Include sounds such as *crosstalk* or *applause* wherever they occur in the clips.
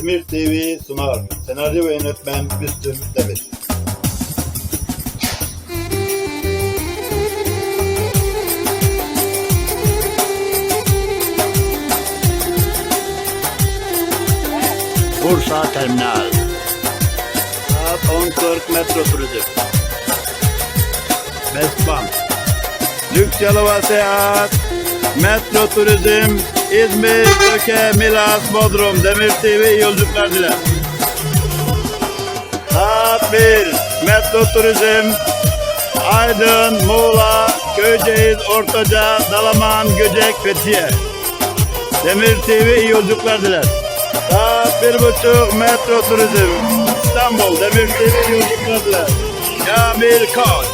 Demir TV sunar. Senaryo ve yönetmen Müslüm Demir. Bursa Terminal. Saat 10.40 Metro Turizm. Bestbank. Lüks Yalova Seyahat. Metro Turizm. İzmir, Söke, Milas, Bodrum, Demir TV iyi yolculuklar diler. Saat 1. Metro Turizm. Aydın, Muğla, Köyceğiz, Ortaca, Dalaman, Göcek, Fethiye. Demir TV iyi yolculuklar diler. Saat bir buçuk Metro Turizm. İstanbul Demir TV iyi yolculuklar diler. Kamil Koç.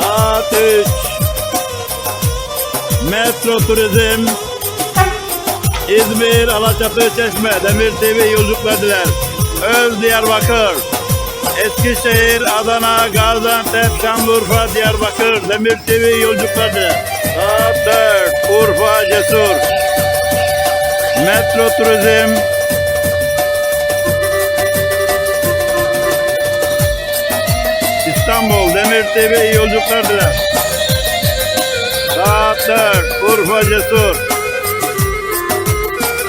Saat üç. Metro Turizm. İzmir, Alaçatı, Çeşme, Demir TV iyi yolculuklar diler. Öz Diyarbakır. Eskişehir, Adana, Gaziantep, Şanlıurfa, Diyarbakır, Demir TV iyi yolculuklar diler. Saat 4, Urfa, Cesur. Metro Turizm. İstanbul, Demir TV yolculuklar. Saat 4, Urfa, Cesur.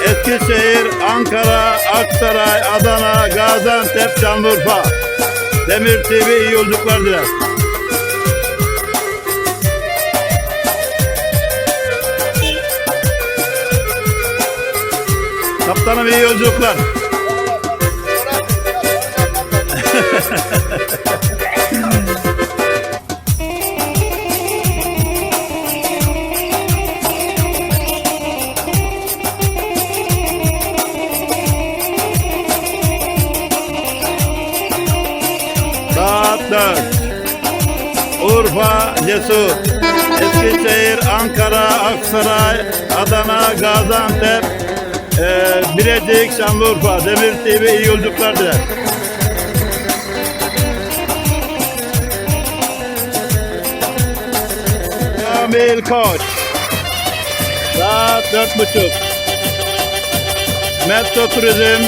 Eskişehir, Ankara, Aksaray, Adana, Gaziantep, Şanlıurfa. Demir TV iyi yolculuklar diler. Kaptanım iyi yolculuklar. *laughs* Urfa, Cesur, Eskişehir, Ankara, Aksaray, Adana, Gaziantep, ee, Bilecik, Şanlıurfa, Demir TV iyi yolculuklar diler. Kamil Koç. Saat dört buçuk. Metro Turizm.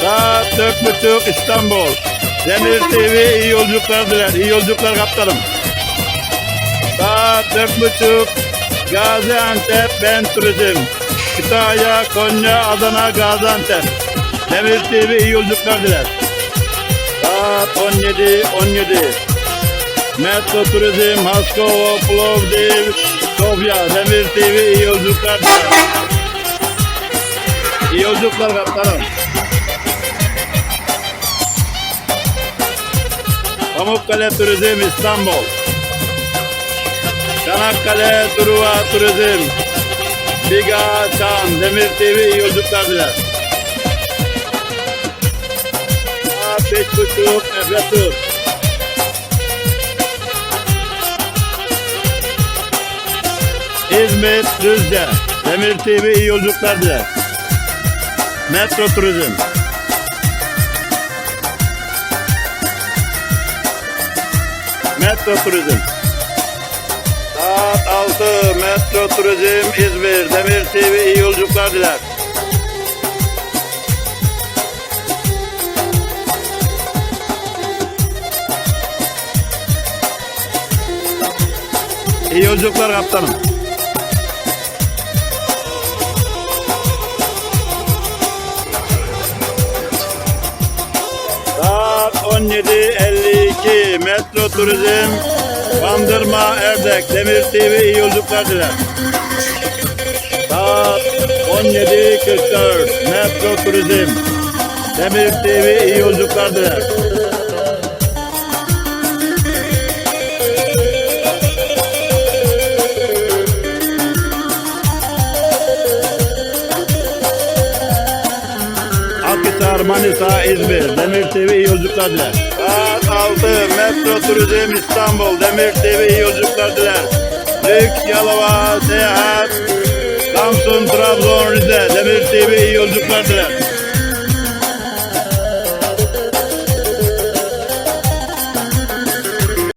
Saat dört buçuk İstanbul. Demir TV iyi yolculuklar diler. İyi yolculuklar kaptanım. Saat dört buçuk. Gaziantep Ben Turizm. Kütahya, Konya, Adana, Gaziantep. Demir TV iyi yolculuklar diler. Saat 17, 17. Metro Turizm, Haskova, Plovdiv, Sofya, Demir TV iyi yolculuklar diler. İyi yolculuklar kaptanım. Pamukkale Turizm İstanbul. Çanakkale Truva Turizm. Biga Çan Demir TV yolculuklar diler. Saat beş buçuk Tur. İzmir Düzce Demir TV iyi. Metro Turizm. Metro Turizm. 6 Metro Turizm İzmir Demir TV iyi yolculuklar diler. İyi yolculuklar kaptanım. Saat 17.52 Metro Turizm Bandırma Erdek Demir TV iyi yolculuklar diler. Saat 17.44 Metro Turizm Demir TV iyi yolculuklar diler. Akhisar, Manisa, İzmir, Demir TV iyi yolculuklar diler. Saat 6, Metro Turizm İstanbul, Demir TV iyi yolculuklar diler. Lüks, Yalova, Seyahat, Samsun, Trabzon, Rize, Demir TV iyi yolculuklar diler.